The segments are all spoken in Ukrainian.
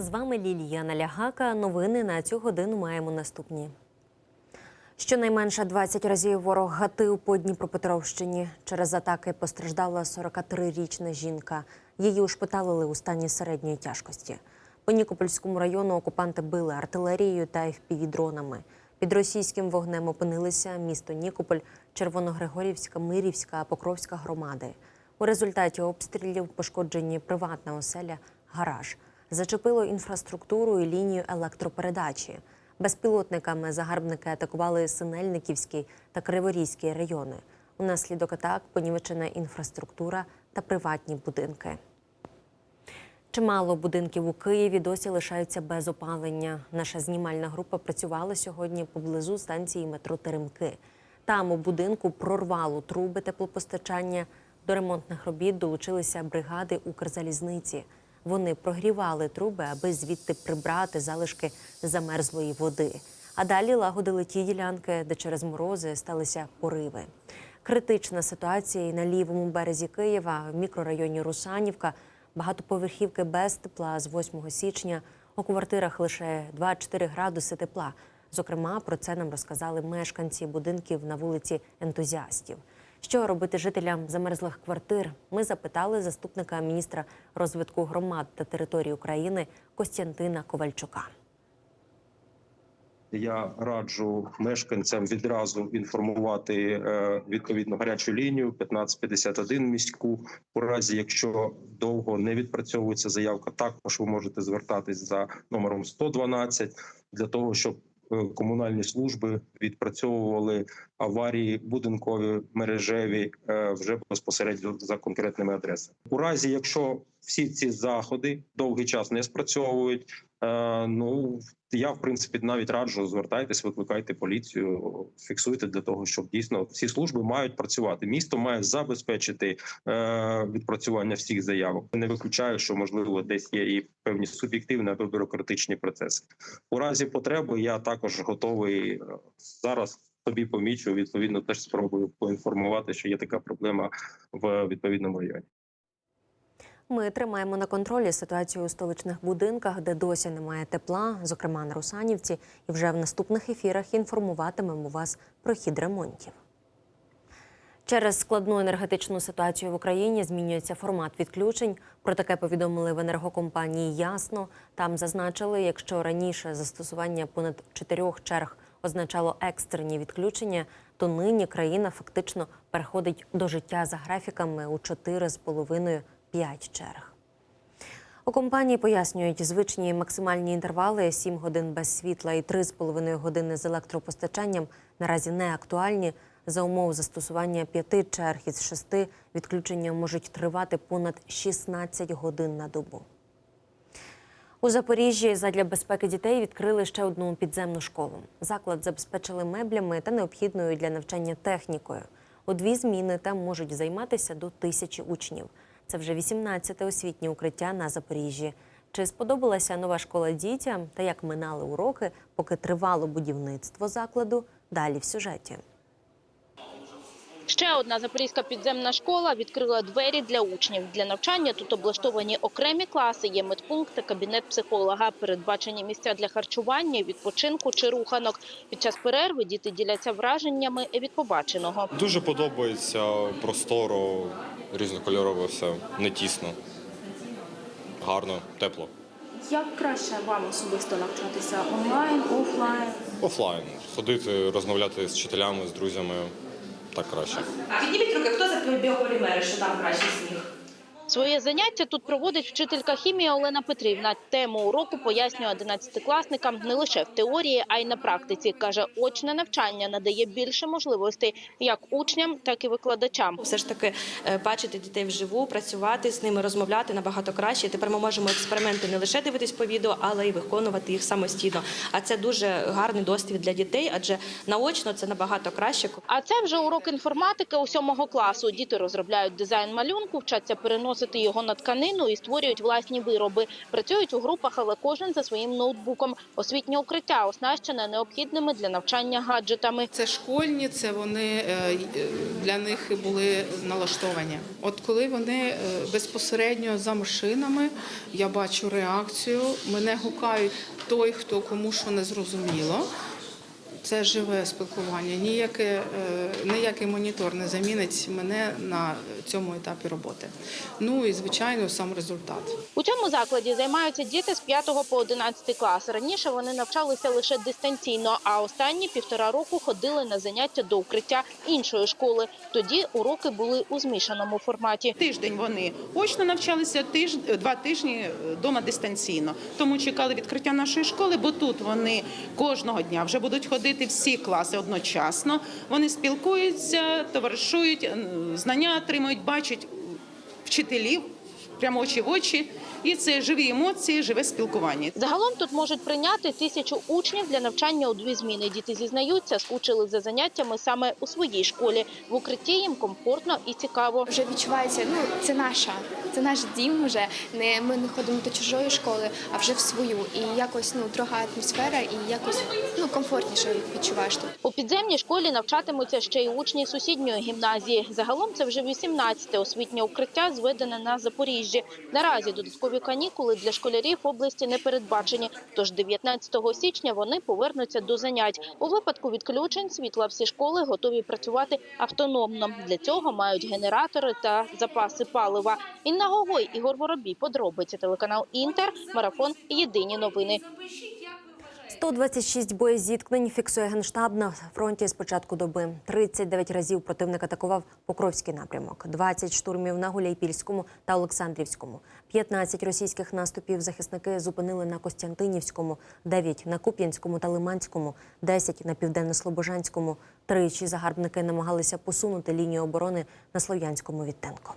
З вами Лілія Налягака. Новини на цю годину маємо наступні. Щонайменше 20 разів ворог гатив по Дніпропетровщині. Через атаки постраждала 43-річна жінка. Її ушпиталили у стані середньої тяжкості. По Нікопольському району окупанти били артилерією та FPV-дронами. Під російським вогнем опинилися місто Нікополь, Червоногригорівська, Мирівська, Покровська громади. У результаті обстрілів пошкоджені приватна оселя, гараж. Зачепило інфраструктуру і лінію електропередачі. Безпілотниками загарбники атакували Синельниківський та Криворізький райони. Унаслідок атак понівечена інфраструктура та приватні будинки. Чимало будинків у Києві досі лишаються без опалення. Наша знімальна група працювала сьогодні поблизу станції метро Теремки. Там у будинку прорвало труби теплопостачання. До ремонтних робіт долучилися бригади Укрзалізниці. Вони прогрівали труби, аби звідти прибрати залишки замерзлої води. А далі лагодили ті ділянки, де через морози сталися пориви. Критична ситуація і на лівому березі Києва, в мікрорайоні Русанівка, багатоповерхівки без тепла з 8 січня. У квартирах лише 2-4 градуси тепла. Зокрема, про це нам розказали мешканці будинків на вулиці Ентузіастів. Що робити жителям замерзлих квартир? Ми запитали заступника міністра розвитку громад та територій України Костянтина Ковальчука. Я раджу мешканцям відразу інформувати е, відповідно гарячу лінію 1551 міську. У разі, якщо довго не відпрацьовується заявка, також ви можете звертатись за номером 112 для того, щоб комунальні служби відпрацьовували аварії будинкові мережеві е, вже безпосередньо за конкретними адресами. У разі, якщо всі ці заходи довгий час не спрацьовують. Е, ну я в принципі навіть раджу звертайтесь, викликайте поліцію, фіксуйте для того, щоб дійсно всі служби мають працювати. Місто має забезпечити е, відпрацювання всіх заявок. Не виключаю, що можливо десь є і певні суб'єктивні або бюрократичні процеси. У разі потреби я також готовий е, зараз. Тобі помічу відповідно, теж спробую поінформувати, що є така проблема в відповідному районі. Ми тримаємо на контролі ситуацію у столичних будинках, де досі немає тепла, зокрема на Русанівці, і вже в наступних ефірах інформуватимемо вас про хід ремонтів. Через складну енергетичну ситуацію в Україні змінюється формат відключень. Про таке повідомили в енергокомпанії Ясно. Там зазначили, якщо раніше застосування понад чотирьох черг означало екстрені відключення, то нині країна фактично переходить до життя за графіками у 4,5-5 черг. У компанії пояснюють, звичні максимальні інтервали 7 годин без світла і 3,5 години з електропостачанням наразі не актуальні. За умов застосування п'яти черг із шести відключення можуть тривати понад 16 годин на добу. У Запоріжжі задля безпеки дітей відкрили ще одну підземну школу. Заклад забезпечили меблями та необхідною для навчання технікою. У дві зміни там можуть займатися до тисячі учнів. Це вже 18-те освітнє укриття на Запоріжжі. Чи сподобалася нова школа дітям та як минали уроки, поки тривало будівництво закладу? Далі в сюжеті. Ще одна запорізька підземна школа відкрила двері для учнів. Для навчання тут облаштовані окремі класи, є медпункт та кабінет психолога. Передбачені місця для харчування, відпочинку чи руханок. Під час перерви діти діляться враженнями від побаченого. Дуже подобається просторо, різнокольорово все, не тісно. Гарно, тепло. Як краще вам особисто навчатися онлайн, офлайн? Офлайн. Ходити, розмовляти з вчителями, з друзями. Так краще. А підніміть руки, хто за біополімери, що там краще сніг? Своє заняття тут проводить вчителька хімії Олена Петрівна. Тему уроку пояснює 11-класникам не лише в теорії, а й на практиці. Каже, очне навчання надає більше можливостей як учням, так і викладачам. Все ж таки е, бачити дітей вживу, працювати з ними, розмовляти набагато краще. Тепер ми можемо експерименти не лише дивитись по відео, але й виконувати їх самостійно. А це дуже гарний досвід для дітей, адже наочно це набагато краще. А це вже урок інформатики у сьомого класу. Діти розробляють дизайн малюнку, вчаться переносити наносити його на тканину і створюють власні вироби. Працюють у групах, але кожен за своїм ноутбуком. Освітнє укриття оснащене необхідними для навчання гаджетами. Це школьні, це вони е, для них були налаштовані. От коли вони е, безпосередньо за машинами, я бачу реакцію. Мене гукають той, хто кому що не зрозуміло. Це живе спілкування. Ніяке, е, ніякий монітор не замінить мене на цьому етапі роботи. Ну і звичайно, сам результат. У цьому закладі займаються діти з 5 по 11 клас. Раніше вони навчалися лише дистанційно, а останні півтора року ходили на заняття до укриття іншої школи. Тоді уроки були у змішаному форматі. Тиждень вони очно навчалися, тиж... два тижні вдома дистанційно. Тому чекали відкриття нашої школи, бо тут вони кожного дня вже будуть ходити всі класи одночасно. Вони спілкуються, товаришують, знання отримують, бачать вчителів прямо очі в очі. І це живі емоції, живе спілкування. Загалом тут можуть прийняти тисячу учнів для навчання у дві зміни. Діти зізнаються, скучили за заняттями саме у своїй школі. В укритті їм комфортно і цікаво. вже відчувається, ну це наша, це наш дім. Вже не ми не ходимо до чужої школи, а вже в свою. І якось ну друга атмосфера, і якось ну комфортніше відчуваєш тут. У підземній школі навчатимуться ще й учні сусідньої гімназії. Загалом це вже 18-те освітнє укриття, зведене на Запоріжжі. Наразі додаткові канікули для школярів області не передбачені. Тож 19 січня вони повернуться до занять. У випадку відключень світла всі школи готові працювати автономно. Для цього мають генератори та запаси палива. Інна Гогой, Ігор Воробій, подробиці телеканал Інтер, марафон. Єдині новини. 126 боєзіткнень фіксує генштаб на фронті з початку доби. 39 разів противник атакував Покровський напрямок, 20 штурмів на Гуляйпільському та Олександрівському, 15 російських наступів захисники зупинили на Костянтинівському, 9 на Куп'янському та Лиманському, 10 на Південно-Слобожанському. Тричі загарбники намагалися посунути лінію оборони на Слов'янському відтинку.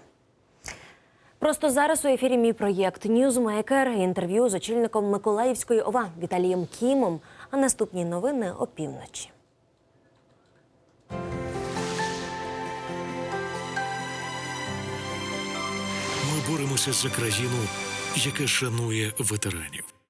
Просто зараз у ефірі мій проєкт Ньюзмейкер. Інтерв'ю з очільником Миколаївської ОВА Віталієм Кімом. А наступні новини опівночі. Ми боремося за країну, яка шанує ветеранів.